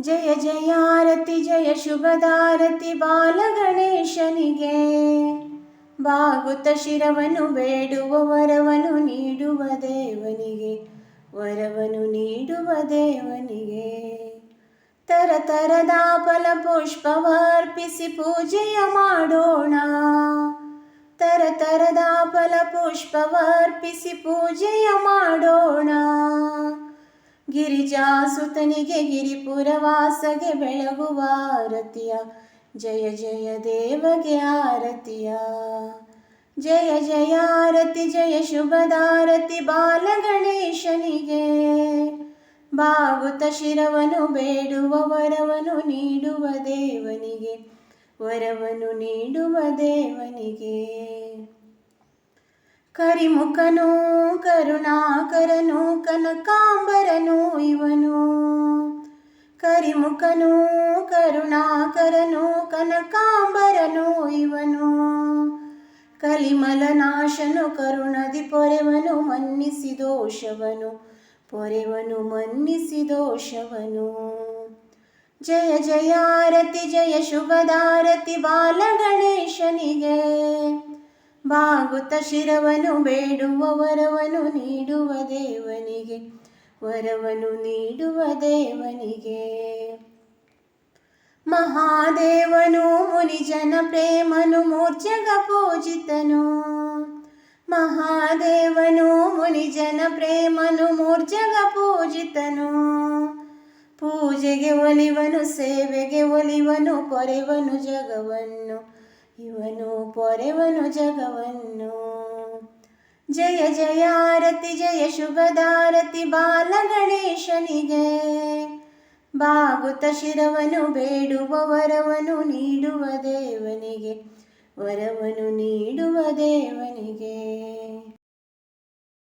ಜಯ ಜಯಾರತಿ ಜಯ ಶುಭದಾರತಿ ಬಾಲಗಣೇಶನಿಗೆ. ಬಾಗುತ ಶಿರವನ್ನು ಬೇಡುವ ವರವನು ನೀಡುವ ದೇವನಿಗೆ. ವರವನು ನೀಡುವ ದೇವನಿಗೆ. ತರತರದ ಫಲ ಪುಷ್ಪವರ್ಪಿಸಿ ಪೂಜೆಯ ಮಾಡೋಣ. ತರತರದ ಫಲ ಪುಷ್ಪವರ್ಪಿಸಿ ಪೂಜೆಯ ಮಾಡೋಣ. ಗಿರಿಜಾಸುತನಿಗೆ ಗಿರಿಪುರವಾಸಗೆ ಬೆಳಗುವ ಆರತಿಯ. ಜಯ ಜಯ ದೇವಗೆ ಆರತಿಯ. ಜಯ ಜಯ ಆರತಿ, ಜಯ ಶುಭದಾರತಿ ಬಾಲಗಣೇಶನಿಗೆ. ಬಾಗುತ್ತ ಶಿರವನು ಬೇಡುವ ವರವನು ನೀಡುವ ದೇವನಿಗೆ. ವರವನು ನೀಡುವ ದೇವನಿಗೆ. ಕರಿಮುಖನು, ಕರುಣಾಕರನು, ಕನಕಾಂಬರನು ಇವನು. ಕರಿಮುಖನು, ಕರುಣಾಕರನು, ಕನಕಾಂಬರನು ಇವನು. ಕಲಿಮಲನಾಶನು, ಕರುಣದಿ ಪೊರೆವನು, ಮನ್ನಿಸಿ ದೋಷವನು. ಪೊರೆವನು, ಮನ್ನಿಸಿ ದೋಷವನು. ಜಯ ಜಯಾರತಿ ಜಯ ಶುಭದಾರತಿ ಬಾಲಗಣೇಶನಿಗೆ. ಬಾಗುತ್ತ ಶಿರವನು ಬೇಡುವ ವರವನ್ನು ನೀಡುವ ದೇವನಿಗೆ ವರವನ್ನು ನೀಡುವ ದೇವನಿಗೆ ಮಹಾದೇವನು ಮುನಿಜನ ಪ್ರೇಮನು ಮೂರ್ಛಗ ಪೂಜಿತನು ಮಹಾದೇವನು ಮುನಿಜನ ಪ್ರೇಮನು ಮೂರ್ಛಗ ಪೂಜಿತನು ಪೂಜೆಗೆ ಒಲಿವನು ಸೇವೆಗೆ ಒಲಿವನು ಪೊರೆವನು ಜಗವನ್ನು ಇವನು ಪೊರೆವನು ಜಗವನ್ನು. ಜಯ ಜಯಾರತಿ ಜಯ ಶುಭದಾರತಿ ಬಾಲಗಣೇಶನಿಗೆ. ಬಾಗುತ ಶಿರವನು ಬೇಡುವ ವರವನು ನೀಡುವ ದೇವನಿಗೆ. ವರವನು ನೀಡುವ ದೇವನಿಗೆ.